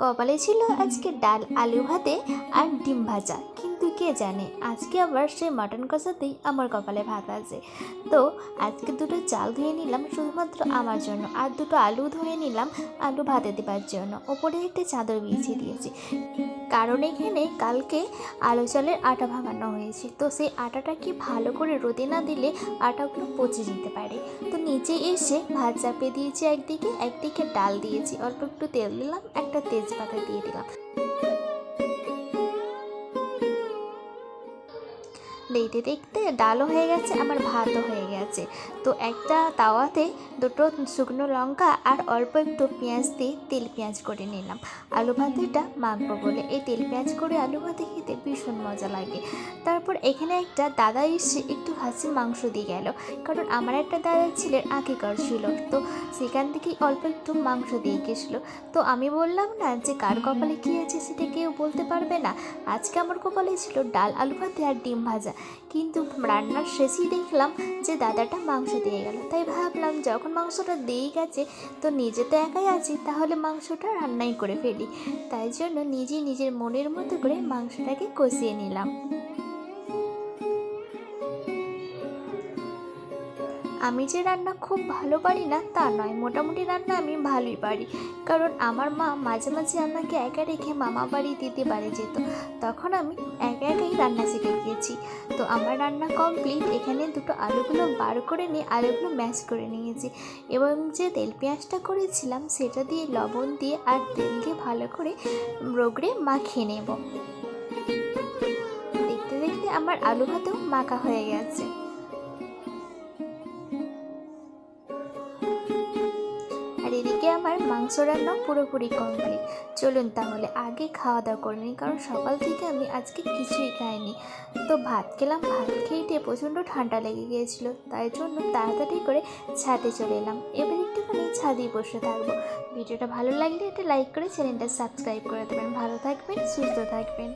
কপালে ছিল আজকে ডাল আলু ভাতে আর ডিম ভাজা। কিন্তু কে জানে? আজকে আবার সেই মাটন কষাতেই আমার কপালে ভাত আছে তো আজকে দুটো চাল ধুয়ে নিলাম শুধুমাত্র আমার জন্য আর দুটো আলু ধুয়ে নিলাম আলু ভাতে দেবার জন্য। ওপরে একটি চাদর বিছিয়ে দিয়েছি। কারণ এখানে কালকে আলু চালের আটা ভাঙানো হয়েছে। তো সেই আটাটা কি ভালো করে রোদে না দিলে আটাগুলো পচে যেতে পারে? তো নিচে এসে ভাত চাপিয়ে দিয়েছি একদিকে একদিকে ডাল দিয়েছি। অল্প একটু তেল দিলাম, একটা তেজপাতা দিয়ে দিলাম। দেখতে দেখতে ডালও হয়ে গেছে আমার ভাতও হয়ে গেছে। তো একটা তাওয়াতে দুটো শুকনো লঙ্কা আর অল্প একটু পেঁয়াজ দিয়ে তেল পেঁয়াজ করে নিলাম। আলু ভাতেটা মাখবো বলে। এই তেল পেঁয়াজ করে আলু ভাতে খেতে ভীষণ মজা লাগে। তারপর এখানে একটা দাদা এসে একটু হাসির মাংস দিয়ে গেল। কারণ আমার একটা দাদা ছেলের আঁকিকার ছিল। তো সেখান থেকেই অল্প একটু মাংস দিয়ে গেছিল। তো আমি বললাম না যে কার কপালে কী আছে সেটা কেউ বলতে পারবে না। আজকে আমার কপালে ছিল ডাল, আলু ভাতে আর ডিম ভাজা। কিন্তু রান্নার শেষেই দেখলাম যে দাদাটা মাংস দিয়ে গেল। তাই ভাবলাম, যখন মাংসটা দিয়েই গেছে, তো নিজে তো একাই আছি, তাহলে মাংসটা রান্নাই করে ফেলি। তাই জন্য নিজে নিজের মনের মতো করে মাংসটাকে কষিয়ে নিলাম। আমি যে রান্না খুব ভালো পারি না, তা নয়। মোটামুটি রান্না আমি ভালোই পারি। কারণ আমার মা মাঝে মাঝে আমাকে একা রেখে মামা বাড়ি দিতে বাড়ি যেত। তখন আমি একা একাই রান্না শিখে গিয়েছি। তো আমার রান্না কমপ্লিট এখানে দুটো আলুগুলো বার করে নিয়ে আলুগুলো ম্যাশ করে নিয়েছি। এবং যে তেল পেঁয়াজটা করেছিলাম, সেটা দিয়ে লবণ দিয়ে আর তেল দিয়ে ভালো করে রোগড়ে মাখিয়ে নেব। দেখতে দেখতে আমার আলু ভাতেও মাখা হয়ে গেছে। আর এদিকে আমার মাংস রান্না পুরোপুরি কমপ্লিট চলুন তাহলে, আগে খাওয়া দাওয়া করে নিই, কারণ সকাল থেকে আমি আজকে কিছুই খাইনি। তো ভাত খেলাম, ভাত খেয়েতে প্রচণ্ড ঠান্ডা লেগে গিয়েছিল, তাই জন্য তাড়াতাড়ি করে ছাদে চলে এলাম। এবার একটুখানি ছাদেই বসে থাকব। ভিডিওটা ভালো লাগলে একটা লাইক করে চ্যানেলটা সাবস্ক্রাইব করে দেবেন। ভালো থাকবেন, সুস্থ থাকবেন।